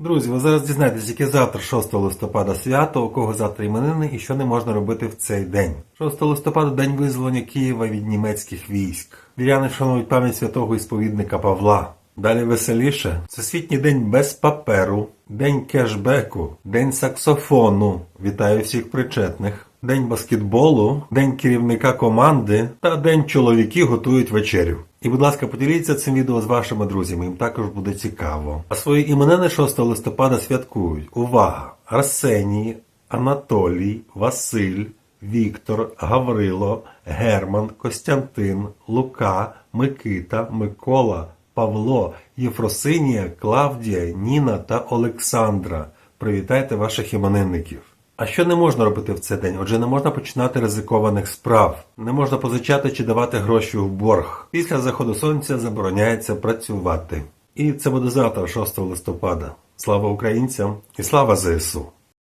Друзі, ви зараз дізнаєтесь, яке завтра 6 листопада свято, у кого завтра іменини і що не можна робити в цей день. 6 листопада день визволення Києва від німецьких військ. Віряни шанують пам'ять святого ісповідника Павла. Далі веселіше. Всесвітній день без паперу, день кешбеку, день саксофону. Вітаю всіх причетних. День баскетболу, день керівника команди та день чоловіки готують вечерю. І, будь ласка, поділіться цим відео з вашими друзями, їм також буде цікаво. А свої іменини 6 листопада святкують. Увага! Арсеній, Анатолій, Василь, Віктор, Гаврило, Герман, Костянтин, Лука, Микита, Микола, Павло, Єфросинія, Клавдія, Ніна та Олександра. Привітайте ваших іменинників. А що не можна робити в цей день? Отже, не можна починати ризикованих справ, не можна позичати чи давати гроші в борг. Після заходу сонця забороняється працювати. І це буде завтра, 6 листопада. Слава українцям і слава ЗСУ!